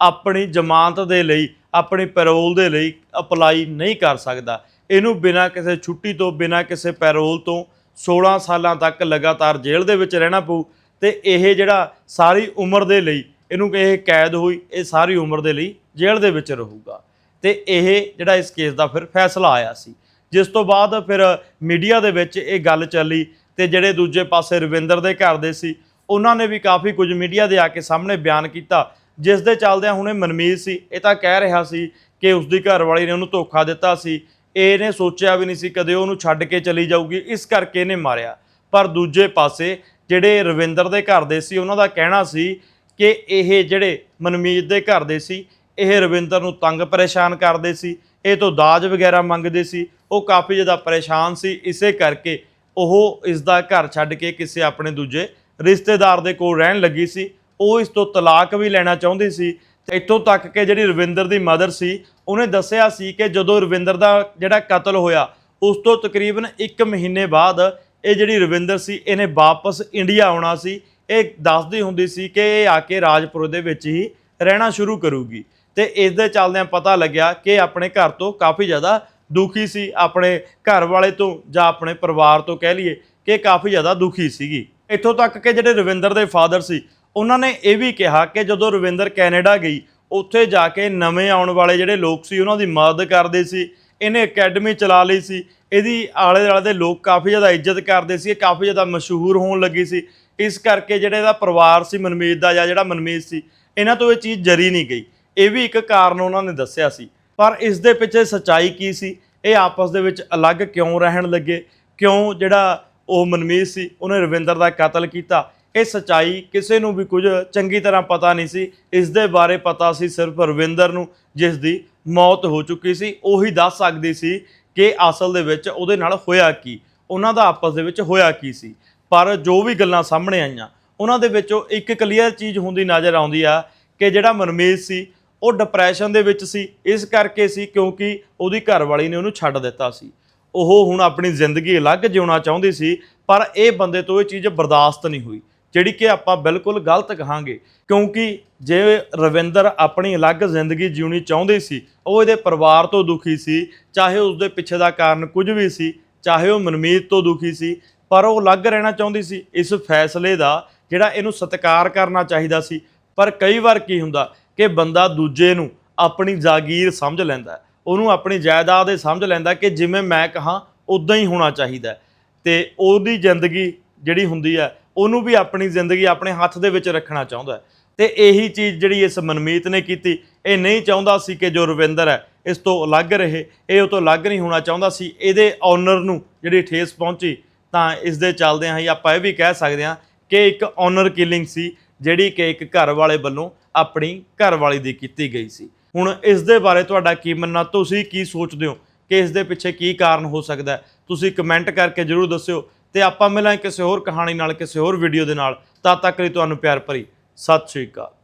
ਆਪਣੀ ਜ਼ਮਾਨਤ ਦੇ ਲਈ ਆਪਣੀ ਪੈਰੋਲ ਦੇ ਲਈ ਅਪਲਾਈ ਨਹੀਂ ਕਰ ਸਕਦਾ। ਇਹਨੂੰ ਬਿਨਾਂ ਕਿਸੇ ਛੁੱਟੀ ਤੋਂ, ਬਿਨਾਂ ਕਿਸੇ ਪੈਰੋਲ ਤੋਂ 16 ਸਾਲਾਂ ਤੱਕ ਲਗਾਤਾਰ ਜੇਲ੍ਹ ਦੇ ਵਿੱਚ ਰਹਿਣਾ ਪਊ ਤੇ ਇਹ ਜਿਹੜਾ ਸਾਰੀ ਉਮਰ ਦੇ ਲਈ, ਇਹਨੂੰ ਇਹ ਕੈਦ ਹੋਈ, ਇਹ ਸਾਰੀ ਉਮਰ ਦੇ ਲਈ ਜੇਲ੍ਹ ਦੇ ਵਿੱਚ ਰਹੂਗਾ। ਤੇ ਇਹ ਜਿਹੜਾ ਇਸ ਕੇਸ ਦਾ ਫਿਰ ਫੈਸਲਾ ਆਇਆ ਸੀ। ਜਿਸ ਤੋਂ ਬਾਅਦ ਫਿਰ ਮੀਡੀਆ ਦੇ ਵਿੱਚ ਇਹ ਗੱਲ ਚੱਲੀ ਤੇ ਜਿਹੜੇ ਦੂਜੇ ਪਾਸੇ ਰਵਿੰਦਰ ਦੇ ਘਰ ਦੇ ਸੀ, ਉਹਨਾਂ ਨੇ ਵੀ ਕਾਫੀ ਕੁਝ ਮੀਡੀਆ ਦੇ ਆ ਕੇ ਸਾਹਮਣੇ ਬਿਆਨ ਕੀਤਾ ਜਿਸ ਦੇ ਚੱਲਦਿਆਂ ਹੁਣੇ ਮਨਮੀਤ ਸੀ, ਇਹ ਤਾਂ ਕਹਿ ਰਿਹਾ ਸੀ ਕਿ ਉਸ ਦੀ ਘਰ ਵਾਲੀ ਨੇ ਉਹਨੂੰ ਧੋਖਾ ਦਿੱਤਾ ਸੀ। ਇਹਨੇ ਸੋਚਿਆ ਵੀ ਨਹੀਂ ਸੀ ਕਦੇ ਉਹਨੂੰ ਛੱਡ ਕੇ ਚਲੀ ਜਾਊਗੀ, ਇਸ ਕਰਕੇ ਇਹਨੇ ਮਾਰਿਆ। ਪਰ ਦੂਜੇ ਪਾਸੇ ਜਿਹੜੇ ਰਵਿੰਦਰ ਦੇ ਘਰ ਦੇ ਸੀ, ਉਹਨਾਂ ਦਾ ਕਹਿਣਾ ਸੀ ਕਿ ਇਹ ਜਿਹੜੇ ਮਨਮੀਤ ਦੇ ਘਰ ਦੇ ਸੀ, ਇਹ ਰਵਿੰਦਰ ਨੂੰ ਤੰਗ ਪਰੇਸ਼ਾਨ ਕਰਦੇ ਸੀ, ਇਹ ਤੋਂ ਦਾਜ ਵਗੈਰਾ ਮੰਗਦੇ ਸੀ, ਉਹ ਕਾਫੀ ਜ਼ਿਆਦਾ ਪਰੇਸ਼ਾਨ ਸੀ। ਇਸੇ ਕਰਕੇ ਉਹ ਇਸ ਦਾ ਘਰ ਛੱਡ ਕੇ ਕਿਸੇ ਆਪਣੇ ਦੂਜੇ ਰਿਸ਼ਤੇਦਾਰ ਦੇ ਕੋਲ ਰਹਿਣ ਲੱਗੀ ਸੀ। ਉਹ ਇਸ ਤੋਂ ਤਲਾਕ ਵੀ ਲੈਣਾ ਚਾਹੁੰਦੀ ਸੀ ਤੇ ਇੱਥੋਂ ਤੱਕ ਕਿ ਜਿਹੜੀ ਰਵਿੰਦਰ ਦੀ ਮਦਰ ਸੀ, ਉਹਨੇ ਦੱਸਿਆ ਸੀ ਕਿ ਜਦੋਂ ਰਵਿੰਦਰ ਦਾ ਜਿਹੜਾ ਕਤਲ ਹੋਇਆ, ਉਸ ਤੋਂ ਤਕਰੀਬਨ 1 ਮਹੀਨੇ ਬਾਅਦ ਇਹ ਜਿਹੜੀ ਰਵਿੰਦਰ ਸੀ, ਇਹਨੇ ਵਾਪਸ ਇੰਡੀਆ ਆਉਣਾ ਸੀ। ਇਹ ਦੱਸਦੀ ਹੁੰਦੀ ਸੀ ਕਿ ਇਹ ਆ ਕੇ ਰਾਜਪੁਰ ਦੇ ਵਿੱਚ ਹੀ ਰਹਿਣਾ ਸ਼ੁਰੂ ਕਰੂਗੀ। ਤੇ ਇਸ ਦੇ ਚੱਲਦਿਆਂ ਪਤਾ ਲੱਗਿਆ ਕਿ ਆਪਣੇ ਘਰ ਤੋਂ ਕਾਫੀ ਜ਼ਿਆਦਾ ਦੁਖੀ ਸੀ, ਆਪਣੇ ਘਰ ਵਾਲੇ ਤੋਂ ਜਾਂ ਆਪਣੇ ਪਰਿਵਾਰ ਤੋਂ ਕਹਿ ਲਈਏ ਕਿ ਕਾਫੀ ਜ਼ਿਆਦਾ ਦੁਖੀ ਸੀਗੀ। ਇੱਥੋਂ ਤੱਕ ਕਿ ਜਿਹੜੇ ਰਵਿੰਦਰ ਦੇ ਫਾਦਰ ਸੀ ਉਹਨਾਂ ਨੇ ਇਹ ਵੀ ਕਿਹਾ ਕਿ ਜਦੋਂ ਰਵਿੰਦਰ ਕੈਨੇਡਾ ਗਈ, ਉੱਥੇ ਜਾ ਕੇ ਨਵੇਂ ਆਉਣ ਵਾਲੇ ਜਿਹੜੇ ਲੋਕ ਸੀ, ਉਹਨਾਂ ਦੀ ਮਦਦ ਕਰਦੇ ਸੀ, ਇਹਨੇ ਅਕੈਡਮੀ ਚਲਾ ਲਈ ਸੀ, ਇਹਦੀ ਆਲੇ ਦੁਆਲੇ ਦੇ ਲੋਕ ਕਾਫੀ ਜ਼ਿਆਦਾ ਇੱਜ਼ਤ ਕਰਦੇ ਸੀ, ਇਹ ਕਾਫੀ ਜ਼ਿਆਦਾ ਮਸ਼ਹੂਰ ਹੋਣ ਲੱਗੀ ਸੀ। ਇਸ ਕਰਕੇ ਜਿਹੜੇ ਇਹਦਾ ਪਰਿਵਾਰ ਸੀ, ਮਨਮੀਤ ਦਾ ਜਾਂ ਜਿਹੜਾ ਮਨਮੀਤ ਸੀ, ਇਹਨਾਂ ਤੋਂ ਇਹ ਚੀਜ਼ ਜਰੀ ਨਹੀਂ ਗਈ। ਇਹ ਵੀ ਇੱਕ ਕਾਰਨ ਉਹਨਾਂ ਨੇ ਦੱਸਿਆ ਸੀ। ਪਰ ਇਸ ਦੇ ਪਿੱਛੇ ਸੱਚਾਈ ਕੀ ਸੀ? ਇਹ ਆਪਸ ਦੇ ਵਿੱਚ ਅਲੱਗ ਕਿਉਂ ਰਹਿਣ ਲੱਗੇ? ਕਿਉਂ ਜਿਹੜਾ ਉਹ ਮਨਮੀਤ ਸੀ, ਉਹਨੇ ਰਵਿੰਦਰ ਦਾ ਕਤਲ ਕੀਤਾ? ਇਹ ਸੱਚਾਈ ਕਿਸੇ ਨੂੰ ਵੀ ਕੁਝ ਚੰਗੀ ਤਰ੍ਹਾਂ ਪਤਾ ਨਹੀਂ ਸੀ। ਇਸ ਦੇ ਬਾਰੇ ਪਤਾ ਸੀ ਸਿਰਫ ਰਵਿੰਦਰ ਨੂੰ, ਜਿਸ ਦੀ ਮੌਤ ਹੋ ਚੁੱਕੀ ਸੀ। ਉਹੀ ਦੱਸ ਸਕਦੀ ਸੀ ਕਿ ਅਸਲ ਦੇ ਵਿੱਚ ਉਹਦੇ ਨਾਲ ਹੋਇਆ ਕੀ, ਉਹਨਾਂ ਦਾ ਆਪਸ ਦੇ ਵਿੱਚ ਹੋਇਆ ਕੀ ਸੀ। ਪਰ ਜੋ ਵੀ ਗੱਲਾਂ ਸਾਹਮਣੇ ਆਈਆਂ, ਉਹਨਾਂ ਦੇ ਵਿੱਚੋਂ ਇੱਕ ਕਲੀਅਰ ਚੀਜ਼ ਹੁੰਦੀ ਨਜ਼ਰ ਆਉਂਦੀ ਆ ਕਿ ਜਿਹੜਾ ਮਨਮੀਤ ਸੀ, ਉਹ ਡਿਪਰੈਸ਼ਨ ਦੇ ਵਿੱਚ ਸੀ। ਇਸ ਕਰਕੇ ਸੀ ਕਿਉਂਕਿ ਉਹਦੀ ਘਰਵਾਲੀ ਨੇ ਉਹਨੂੰ ਛੱਡ ਦਿੱਤਾ ਸੀ। ਉਹ ਹੁਣ ਆਪਣੀ ਜ਼ਿੰਦਗੀ ਅਲੱਗ ਜਿਉਣਾ ਚਾਹੁੰਦੀ ਸੀ, ਪਰ ਇਹ ਬੰਦੇ ਤੋਂ ਇਹ ਚੀਜ਼ ਬਰਦਾਸ਼ਤ ਨਹੀਂ ਹੋਈ। ਜਿਹੜੀ ਕਿ ਆਪਾਂ ਬਿਲਕੁਲ ਗਲਤ ਕਹਾਂਗੇ, ਕਿਉਂਕਿ ਜੇ ਰਵਿੰਦਰ ਆਪਣੀ ਅਲੱਗ ਜ਼ਿੰਦਗੀ ਜਿਉਣੀ ਚਾਹੁੰਦੀ ਸੀ, ਉਹ ਇਹਦੇ ਪਰਿਵਾਰ ਤੋਂ ਦੁਖੀ ਸੀ, ਚਾਹੇ ਉਸ ਦੇ ਪਿੱਛੇ ਦਾ ਕਾਰਨ ਕੁਝ ਵੀ ਸੀ, ਚਾਹੇ ਉਹ ਮਨਮੀਤ ਤੋਂ ਦੁਖੀ ਸੀ, ਪਰ ਉਹ ਅਲੱਗ ਰਹਿਣਾ ਚਾਹੁੰਦੀ ਸੀ ਇਸ ਫੈਸਲੇ ਦਾ ਜਿਹੜਾ ਇਹਨੂੰ ਸਤਿਕਾਰ ਕਰਨਾ ਚਾਹੀਦਾ ਸੀ, ਪਰ ਕਈ ਵਾਰ ਕੀ ਹੁੰਦਾ ਕਿ ਬੰਦਾ ਦੂਜੇ ਨੂੰ ਆਪਣੀ ਜਾਗੀਰ ਸਮਝ ਲੈਂਦਾ ਉਹਨੂੰ ਆਪਣੀ ਜਾਇਦਾਦ ਇਹ ਸਮਝ ਲੈਂਦਾ ਕਿ ਜਿਵੇਂ ਮੈਂ ਕਹਾ, ਉਦਾਂ ਹੀ ਹੋਣਾ ਚਾਹੀਦਾ ਹੈ। ਤੇ ਉਹਦੀ ਜ਼ਿੰਦਗੀ ਜਿਹੜੀ ਹੁੰਦੀ ਹੈ ਉਹਨੂੰ ਵੀ ਆਪਣੀ ਜ਼ਿੰਦਗੀ ਆਪਣੇ ਹੱਥ ਦੇ ਵਿੱਚ ਰੱਖਣਾ ਚਾਹੁੰਦਾ ਹੈ। ਤੇ ਇਹੀ ਚੀਜ਼ ਜਿਹੜੀ ਇਸ ਮਨਮੀਤ ਨੇ ਕੀਤੀ, ਇਹ ਨਹੀਂ ਚਾਹੁੰਦਾ ਸੀ ਕਿ ਜੋ ਰਵਿੰਦਰ ਹੈ, ਇਸ ਤੋਂ ਅਲੱਗ ਰਹੇ। ਇਹ ਉਹ ਤੋਂ ਅਲੱਗ ਨਹੀਂ ਹੋਣਾ ਚਾਹੁੰਦਾ ਸੀ। ਇਹਦੇ ਓਨਰ ਨੂੰ ਜਿਹੜੀ ਠੇਸ ਪਹੁੰਚੀ, ਤਾਂ ਇਸ ਦੇ ਚੱਲਦਿਆਂ ਹੀ ਆਪਾਂ ਇਹ ਵੀ ਕਹਿ ਸਕਦੇ ਹਾਂ ਕਿ ਇੱਕ ਓਨਰ ਕਿਲਿੰਗ ਸੀ, ਜਿਹੜੀ ਕਿ ਇੱਕ ਘਰ ਵਾਲੇ ਵੱਲੋਂ ਆਪਣੀ ਘਰ ਵਾਲੀ ਦੀ ਕੀਤੀ ਗਈ ਸੀ। ਹੁਣ ਇਸ ਦੇ ਬਾਰੇ ਤੁਹਾਡਾ ਕੀ ਮੰਨਣਾ? ਤੁਸੀਂ ਕੀ ਸੋਚਦੇ ਹੋ ਕਿ ਇਸ ਦੇ ਪਿੱਛੇ ਕੀ ਕਾਰਨ ਹੋ ਸਕਦਾ ਤੁਸੀਂ ਕਮੈਂਟ ਕਰਕੇ ਜਰੂਰ ਦੱਸਿਓ। ਤੇ ਆਪਾਂ ਮਿਲਾਂ ਕਿਸੇ ਹੋਰ ਕਹਾਣੀ ਨਾਲ, ਕਿਸੇ ਹੋਰ ਵੀਡੀਓ ਦੇ ਨਾਲ। ਤਦ ਤੱਕ ਲਈ ਤੁਹਾਨੂੰ ਪਿਆਰ ਭਰੀ। ਸਤਿ ਸ਼੍ਰੀ ਅਕਾਲ।